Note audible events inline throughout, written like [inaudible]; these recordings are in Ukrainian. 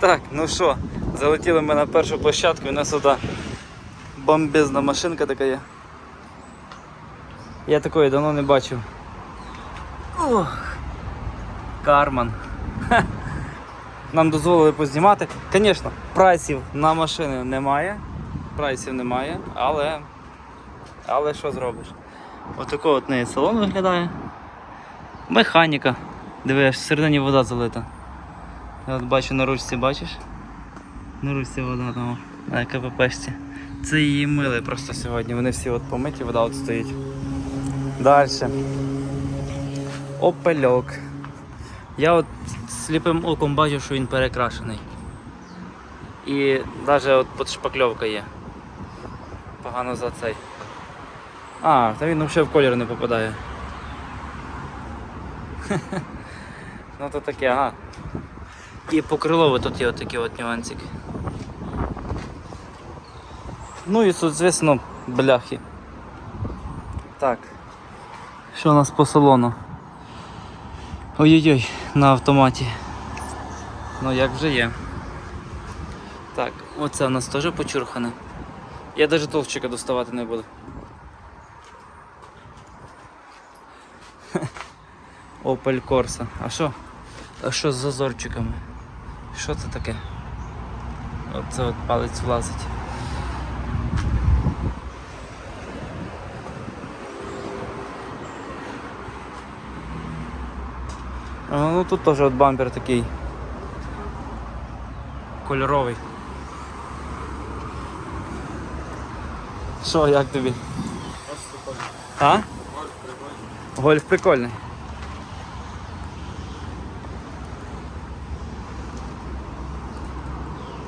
Так, ну що, залетіли ми на першу площадку, і у нас тут бомбезна машинка така є. Я такої давно не бачив. Ох, Карман. Нам дозволили познімати. Звісно, прайсів на машини немає. Прайсів немає, але. Але що зробиш? Отако от неї салон виглядає. Механіка. Диви, аж всередині вода залита. Я от бачу на ручці, бачиш? На ручці вода там на КППшці. Це її мили просто сьогодні. Вони всі от помиті, вода от стоїть. Далі. Опельок. Я от сліпим оком бачу, що він перекрашений. І навіть от подшпакльовка є. Погано за цей. А, та він взагалі в колір не попадає. [laughs] ну то таке, ага. І покрилове тут є отакі от нюансики. Ну і тут, звісно, бляхи. Так. Що у нас по салону? Ой-ой-ой, на автоматі. Ну як вже є. Так, оце у нас теж почурхане. Я навіть толщика доставати не буду. [laughs] Opel Corsa. А що? А що з зазорчиками? Що це таке? Оце от палець влазить. А, ну тут теж от бампер такий. Кольоровий. Що, як тобі? А? Гольф прикольний.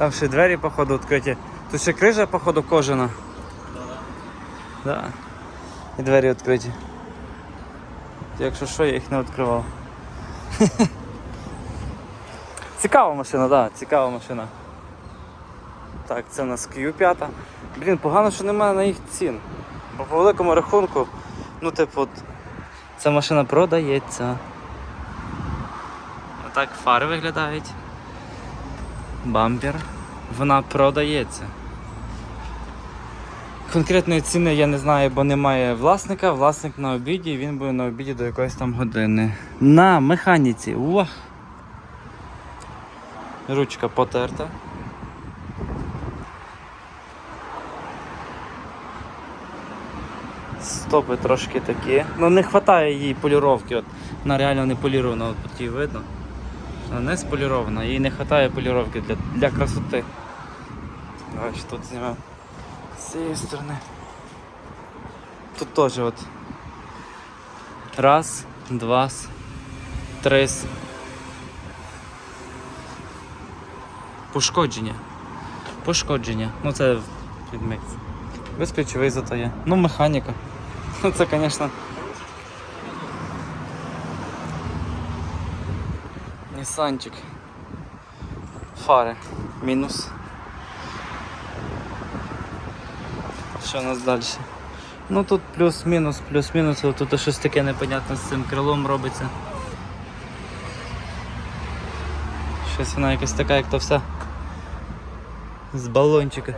Там ще двері, походу, відкриті. Тут ще крижа, походу, кожана. Да. І двері відкриті. Якщо що, я їх не відкривав. [laughs] Цікава машина, так, да, цікава машина. Так, це у нас Q5. Блін, погано, що немає на їх цін. Бо по великому рахунку, ну типу, от, ця машина продається. Отак фари виглядають. Бампер. Вона продається. Конкретної ціни я не знаю, бо немає власника. Власник на обіді, він буде на обіді до якоїсь там години. На механіці. Уах! Ручка потерта. Стопи трошки такі. Ну не вистачає їй поліровки. От, вона реально не полірована, от тут її видно. Вона не сполірована, їй не вистачає поліровки для, для красоти. Давай ще тут знімемо. З цієї сторони. Тут теж от. Раз, два, три. Пошкодження. Пошкодження. Ну це відмик. Безключовий зато є. Ну, механіка. [laughs] Це, звісно. Нісанчик. Фари. Мінус. Що у нас далі? Ну тут плюс-мінус, плюс-мінус, тут щось таке непонятне з цим крилом робиться. Щось вона якась така, як то все. З балончика.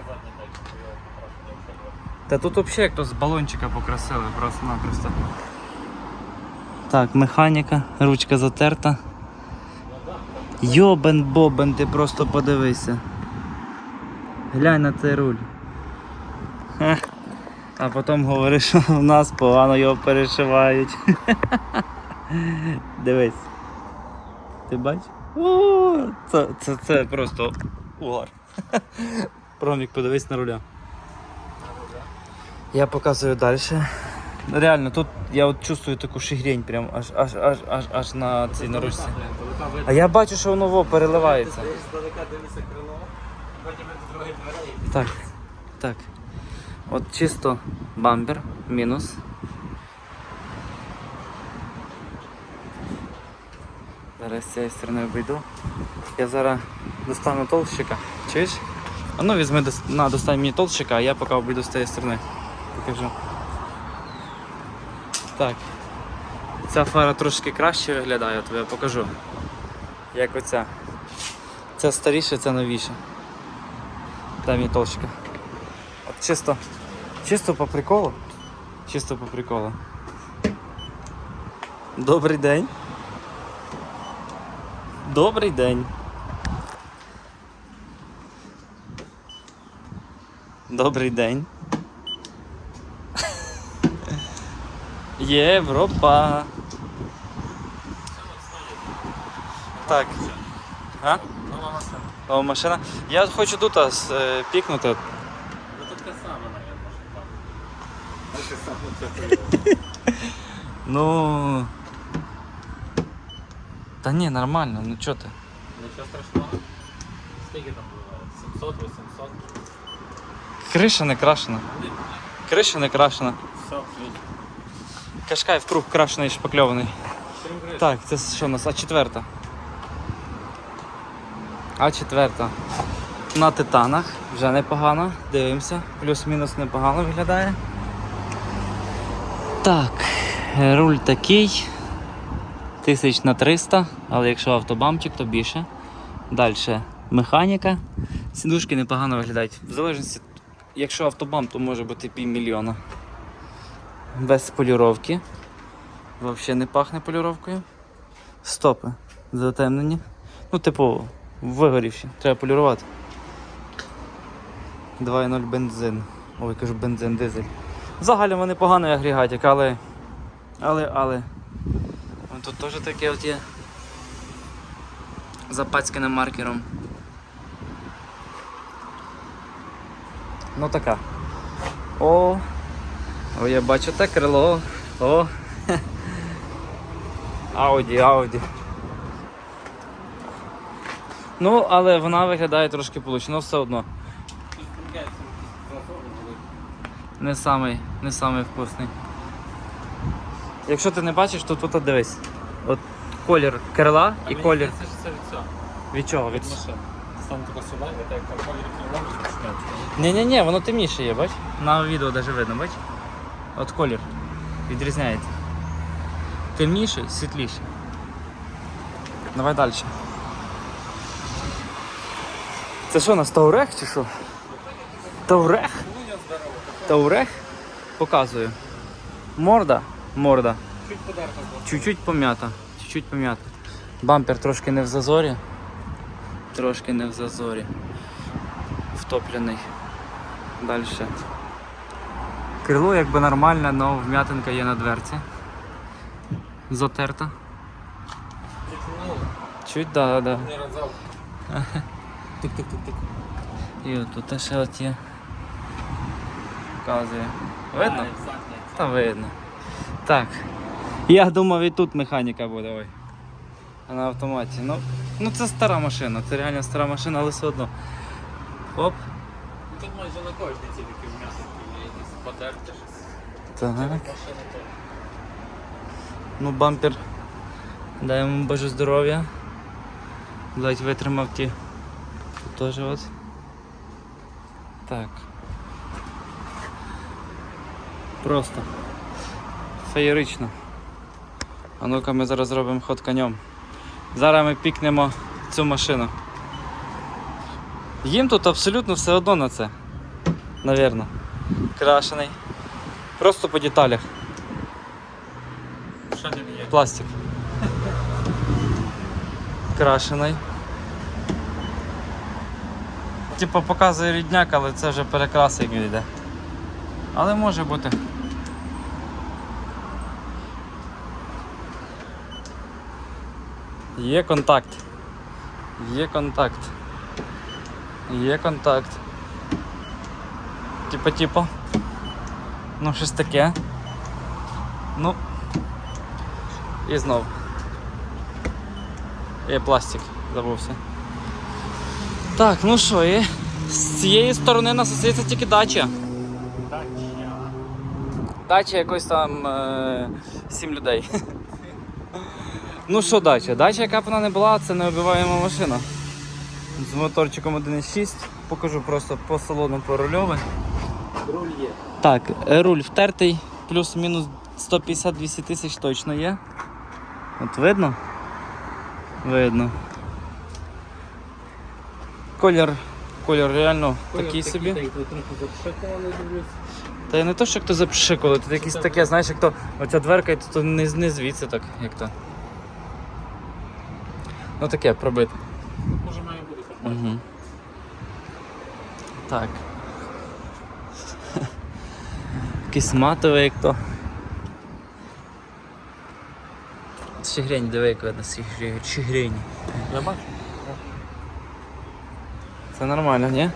Та тут взагалі як то з балончика покрасили просто-напросто. Так, механіка, ручка затерта. Йобен бобен, ти просто подивися. Глянь на цей руль. А потім говориш, що в нас погано його перешивають. [laughs] Дивись. Ти бачиш? Це, це, це просто угар. [laughs] Промік, подивись на руля. Я показую далі. Реально, тут я от чувствую таку шигрень прям аж аж аж аж аж на цій наручці. А я бачу, що воно во переливається. Так, так. От чисто бампер, мінус. Зараз з цієї сторони обійду. Я зараз достану толщика. Чуєш? А ну візьми на достань мені толщика, а я поки обійду з цієї сторони. Покажу. Так. Ця фара трошки краще виглядає, я тобі покажу. Як оця. Ця Це старіше, це новіше. Дай мені толщика. От чисто. Чисто по приколу. Чисто по приколу. Добрий день. Добрий день. Добрий день. Європа. Так. А? Нова машина. Нова машина. Я хочу тут е, пікнути. Ну тут те саме, мабуть, там. [laughs] Ну. Та ні, нормально, ну чо ти? Нічого страшного. Скільки там було? 700, 800? Криша не крашена. Криша не крашена. Все. Кашкай в круг крашений шпакльований. Так, це що у нас? А4. А4. На титанах. Вже непогано. Дивимося. Плюс-мінус непогано виглядає. Так, руль такий. Тисяч на 300, але якщо автобамчик, то більше. Далі механіка. Сідушки непогано виглядають. В залежності, якщо автобам, то може бути півмільйона. Без полюровки. Взагалі не пахне полюровкою. Стопи затемнені. Ну, типу, вигорівші. Треба полюрувати. 2.0 бензин. Ой, кажу бензин, дизель. Взагалі вони поганий агрегатик, але. Але, але. Вон Тут теж таке от є. Запацькане маркером. Ну така. О! О, я бачу те крило. О! Ауді, Ауді. Ну, але вона виглядає трошки получше, але все одно. Не самий, не самий вкусний. Якщо ти не бачиш, то тут от дивись. От колір крила і колір. здається, що Це від цього. Від чого? Від... Машини. Сам тако сюди, так колір почнеться. Ні-ні-ні, воно темніше є, бач? На відео навіть видно, бач? От колір. Відрізняється. Темніше, світліше. Давай далі. Це що у нас Таурех чи що? Таурех? Таурех? Показую. Морда. Морда. Чуть-чуть пом'ята. Чуть-чуть пом'ята. Бампер трошки не в зазорі. Трошки не в зазорі. Втоплений. Далі. Крило якби нормальне, але вм'ятинка є на дверці. Затерта. Чуть да, да. Тик-тик-тик-тик. І от тут ще от є. Показує. Видно? Та видно. Так. Я думав і тут механіка буде, ой. А на автоматі. Ну, ну це стара машина, це реально стара машина, але все одно. Оп. Тут майже на кожній ці щось. Так. Ну бампер. Дай йому боже здоров'я. Ледь витримав ті. Тут теж от. Так. Просто. Феєрично. А ну-ка ми зараз зробимо ход конем. Зараз ми пікнемо цю машину. Їм тут абсолютно все одно на це. Навірно. Крашений. Просто по деталях. Що не є? Пластик. Крашений. Типу показує рідняк, але це вже перекрас як йде. Але може бути. Є контакт. Є контакт. Є контакт. Типа, типа. Ну, щось таке. Ну. І знов. І пластик, забувся. Так, ну що, і з цієї сторони нас остається тільки дача. Так, Дача якось там е, 7 людей. [laughs] ну що дача? Дача, яка б вона не була, це необиваєма машина. З моторчиком 1.6. Покажу просто по салону по. Руль є. Так, е, руль втертий, плюс-мінус 150-200 тисяч точно є. От видно? Видно. колір, колір реально Колір такий собі. трохи запшикували, дивлюсь. Та й не то, що хто запшикували, тут якесь таке, знаєш, як то оця дверка, і то не, не звідси так, як то. Ну таке пробите. Може має бути. Угу. Так. Якийсь матовий, як то. Щегрень, диви, як видно, щегрень. Я бачу. Це нормально, ні?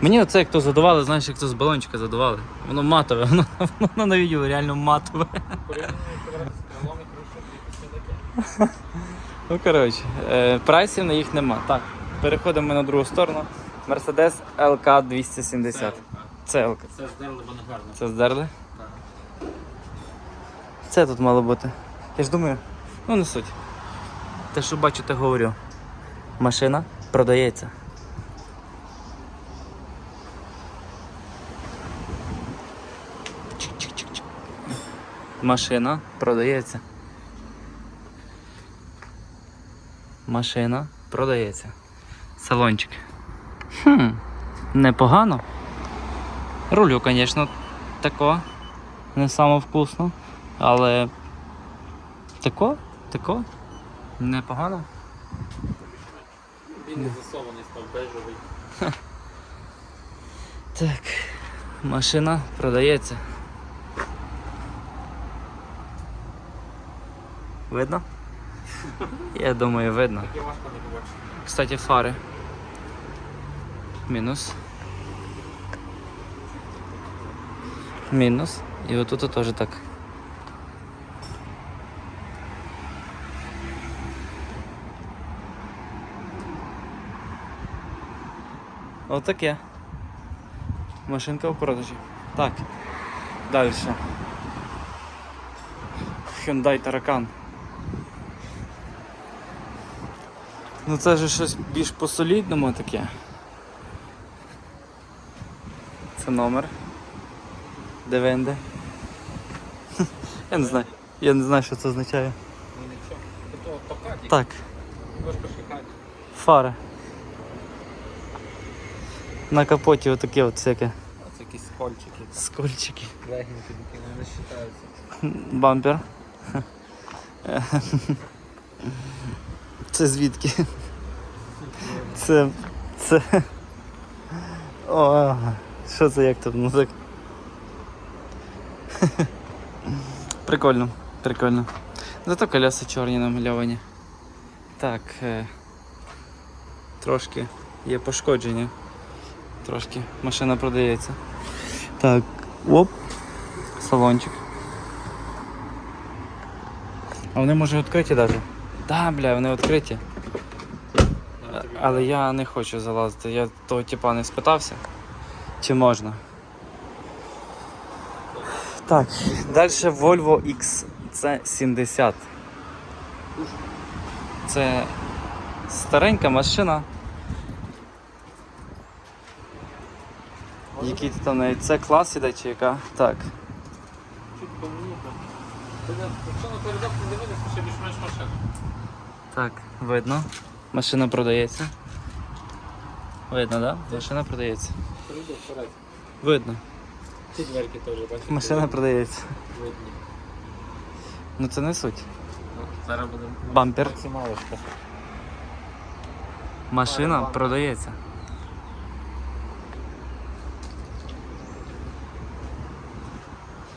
Мені оце як то задували, знаєш, як то з балончика задували. Воно матове, [laughs] воно, воно на відео реально матове. Ну коротше, е, прайсів на їх нема. Так, переходимо на другу сторону. Mercedes LK 270. Це. Це здерли, бо не гарно. Це здерли. Так. Це тут мало бути. Я ж думаю, ну не суть. Те, що бачу, те говорю. Машина продається. Машина продається. Машина продається. Салончик. Хм, непогано. Рулю, звісно, тако. Не саме вкусно. Але тако, тако. Непогано. Він не засований став бежевий. [laughs] Так, машина продається. Видно? [laughs] Я думаю, видно. Кстати, фари. Мінус. Мінус. І отут теж так. Отаке. Машинка в продажі. Так. Далі. Hyundai Таракан. Ну це ж щось більш по-солідному таке. Це номер. Де венде? [laughs] Я не знаю. Я не знаю, що це означає. Ну нічого. Тобто покатік. Так, Важко шукати. фари. На капоті отаке от всяке. Це якісь скольчики. Скольчики. Легенькі такі, вони вважаються. Бампер. Це звідки? Це. Це. О, що це як тут? Ну так. Прикольно, прикольно. Зато коляси чорні намальовані. Так. Е... Трошки є пошкодження. Трошки машина продається. Так, оп. Салончик. А вони може відкриті навіть? Так, бля, вони відкриті. Але я не хочу залазити. Я того типа не спитався. Чи можна? Так, далі Volvo XC70. Це старенька машина. Який там навіть це клас іде чи яка? Так. Якщо на коридор не дивитися, ще більш-менш машина. Так, видно. Машина продається. Видно, так? Да? Машина продається. Видно. Ці дверки теж бачите. Машина продається. видні. Ну це не суть. Ну, Зараз буде Бампер. максималочка. Машина продається.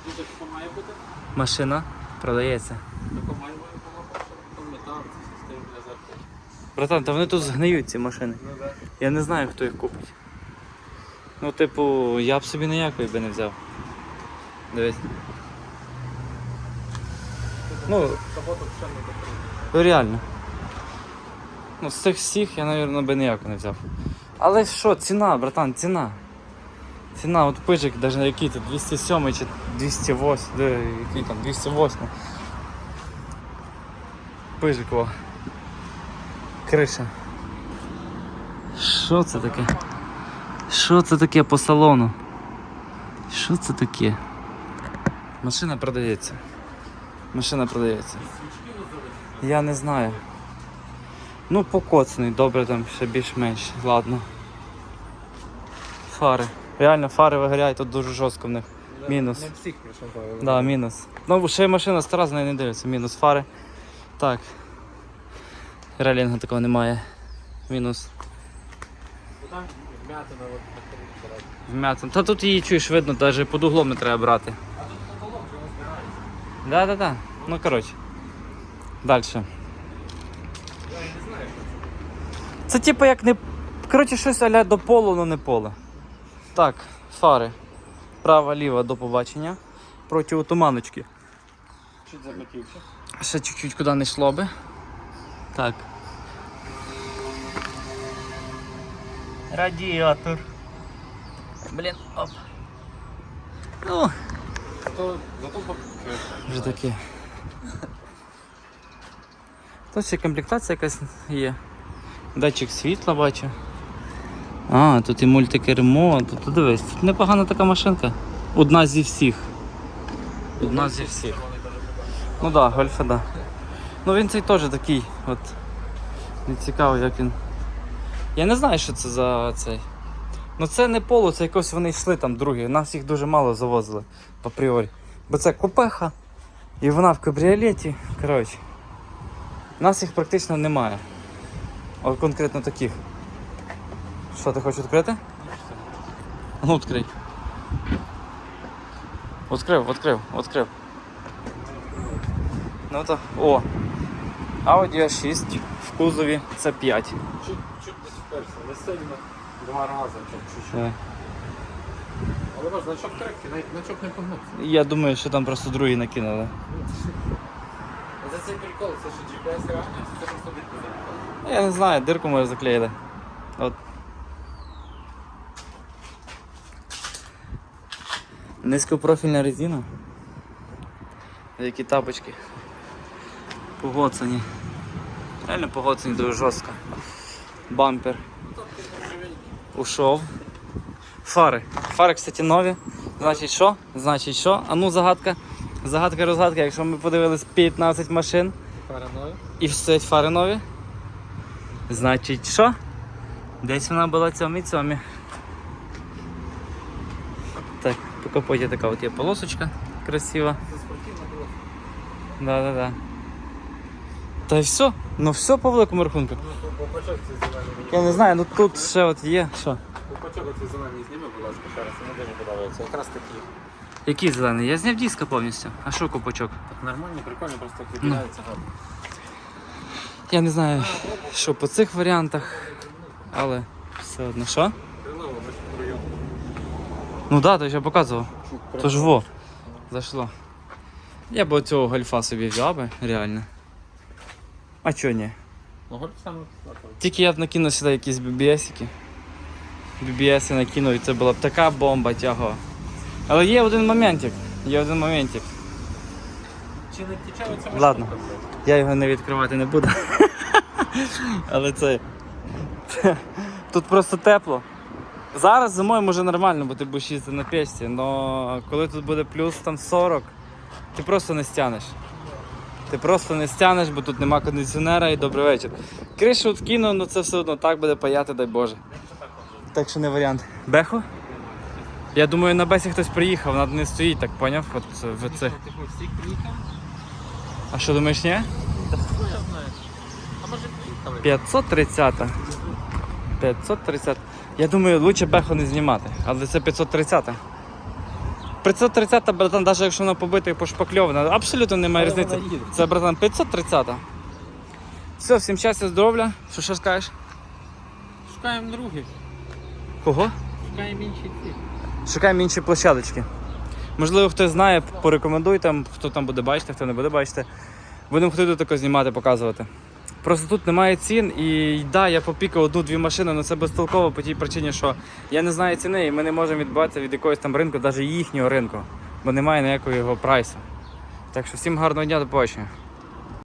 Тут має бути. Машина продається. Тако має бути помагати. Пам'ятав, це система для зарплати. Братан, та вони тут згниють ці машини. Ну так. Я не знаю, хто їх купить. Ну, типу, я б собі ніякої би не взяв. Дивись. Ну. Ну реально. Ну, з цих всіх я, мабуть, би ніяко не взяв. Але що, ціна, братан, ціна. Ціна, от пижик, навіть який тут 207 чи 208, де, який там 208. Пижик, о. Криша. Що це таке? Що це таке по салону? Що це таке? Машина продається. Машина продається. Я не знаю. Ну, покоцаний, добре там ще більш-менш, ладно. Фари. Реально фари вигоряють тут дуже жорстко в них. Мінус. Не всіх причому. Да, мінус. Ну, ще й машина стара, з нею не дивиться. Мінус фари. Так. Релінга такого немає. Мінус. Вмятина от на корінь Вмятин. Та тут її чуєш видно, навіть під углом не треба брати. А тут потолок вже збирається. Да, да, да. Ну коротше. Далі. Я не знаю, що це. Це типу як не. Коротше, щось аля до полу, але не поле. Так, фари. Права, ліва до побачення. Проти туманочки. Чуть закотівся. Ще чуть-чуть куди не йшло би. Так. Радіатор. Блін, оп. Ну, Зато, зато по- вже таке. Тут ще комплектація якась є. Датчик світла бачу. А, тут і мультикермо, тут тут дивись, тут непогана така машинка. Одна зі всіх. Одна зі всіх. Ну так, да, гольфа, да. Ну він цей теж такий, от. Не цікаво, як він. Я не знаю, що це за цей. Ну це не поло, це якось вони йшли там другі. Нас їх дуже мало завозили апріорі. Бо це купеха, і вона в кабріолеті. Коротше. Нас їх практично немає. От конкретно таких. Що, ти хочеш відкрити? Ну, відкрий. Відкрив, відкрив, відкрив. Ну то. О! Audi A6 в кузові це 5. Не сильно. Два рази, чуть чуть. Але ваш значок крепкий, навіть значок не погнувся. Я думаю, що там просто другий накинули. За цей прикол, це що GPS реально, це просто запитала. Я не знаю, дирку може заклеїли. От. Низькопрофільна резина. Які тапочки. Погоцані. Реально погоцані дуже жорстко. Бампер. Ушов. Фари. Фари, кстати, нові. Значить що? Значить що? А ну загадка. Загадка розгадка, якщо ми подивились 15 машин Параною. і стоять фари нові. Значить що? Десь вона була цьомі цьомі. Так, по капоті така от є полосочка красива. Це спортивна була. Да-да-да. Та й все. Ну все по великому рахунку. Ну, цей зелений мені. Я не знаю, ну тут ще от є. Що? Попачок цей зелений зніми, будь ласка, ще раз, мені дуже подобається. Якраз такі. Який зелений? Я зняв диска повністю. А що купачок? Так нормально, прикольно, просто так гарно. Я не знаю, що по цих варіантах, але все одно що? Крилово, бачиш, прийом. Ну так, да, то я показував. Тож во, зайшло. Я б оцього гольфа собі взяв би, реально. А чого ні? Ну, саме. Тільки я б накинув сюди якісь BBS-ики. BBS накинув і це була б така бомба тягова. Але є один моментик. Є один моментик. Чи не тече оця? Ладно. Я його не відкривати не буду. [laughs] Але це. Тут просто тепло. Зараз зимою може нормально, бо ти будеш їздити на печці, але коли тут буде плюс там 40, ти просто не стянеш. Ти просто не стянеш, бо тут нема кондиціонера і добрий вечір. Кришу вкину, але це все одно так буде паяти, дай Боже. Так що не варіант. Бехо? Я думаю, на бесі хтось приїхав, вона не стоїть, так поняв? От в цих. Ти що, всі приїхав? А що думаєш, ні? Та хто я знаю? А може приїхали? 530. 530. Я думаю, лучше бехо не знімати, але це 530. 530, братан, навіть якщо вона побита і пошпакльована, абсолютно немає Але різниці. вона їде. Це, братан, 530. Все, всім щастя, здоров'я. Що ще скажеш? Шукаємо других. Кого? Шукаємо інші ці. Шукаємо інші площадочки. Можливо, хтось знає, порекомендуй там, хто там буде бачити, хто не буде бачити. Будемо ходити тако знімати, показувати. Просто тут немає цін, і да, я попікав одну-дві машини, але це безтолково по тій причині, що я не знаю ціни, і ми не можемо відбуватися від якогось там ринку, навіть їхнього ринку, бо немає ніякого його прайсу. Так що всім гарного дня, до побачення.